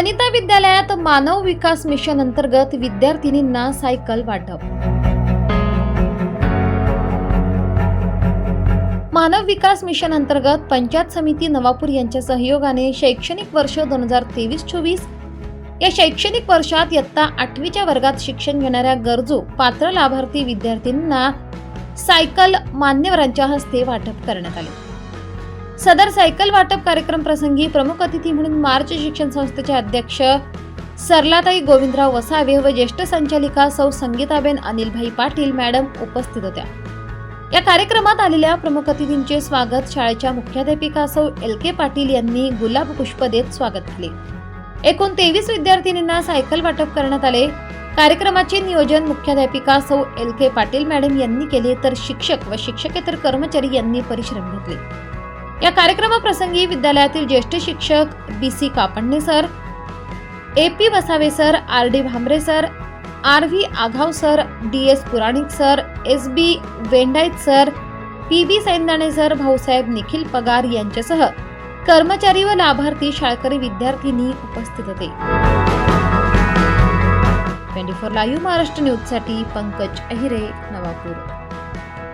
वनिता विद्यालयात मानव विकास मिशन अंतर्गत विद्यार्थिनींना सायकल वाटप. मानव विकास मिशन अंतर्गत पंचायत समिती नवापूर यांच्या सहयोगाने शैक्षणिक वर्ष दोन हजार तेवीस चोवीस या शैक्षणिक वर्षात इयत्ता आठवीच्या वर्गात शिक्षण घेणाऱ्या गरजू पात्र लाभार्थी विद्यार्थ्यांना सायकल मान्यवरांच्या हस्ते वाटप करण्यात आले. सदर सायकल वाटप कार्यक्रम प्रसंगी प्रमुख अतिथी म्हणून मार्च शिक्षण संस्थेचे अध्यक्ष सरलाताई गोविंदराव वसावे व ज्येष्ठ संचालिका सौ संगीताबेन अनिलभाई पाटील मॅडम उपस्थित होत्या. या कार्यक्रमात आलेल्या प्रमुख अतिथींचे स्वागत शाळेच्या मुख्याध्यापिका सौ एल के पाटील यांनी गुलाब पुष्प देत स्वागत केले. एकूण तेवीस विद्यार्थिनींना सायकल वाटप करण्यात आले. कार्यक्रमाचे नियोजन मुख्याध्यापिका सौ एल के पाटील मॅडम यांनी केले तर शिक्षक व शिक्षकेतर कर्मचारी यांनी परिश्रम घेतले. या कार्यक्रमाप्रसंगी विद्यालयातील ज्येष्ठ शिक्षक B C Kapadne sir A P Vasave sir R D Bhambare sir R V Aghav sir D S Puranik sir S B Vendait sir P B Saindane sir Bhausaheb Nikhil Pagar यांच्यासह कर्मचारी व लाभार्थी शाळकरी विद्यार्थिनी उपस्थित होते. Twenty four live Maharashtra न्यूजसाठी पंकज अहिरे नवापूर.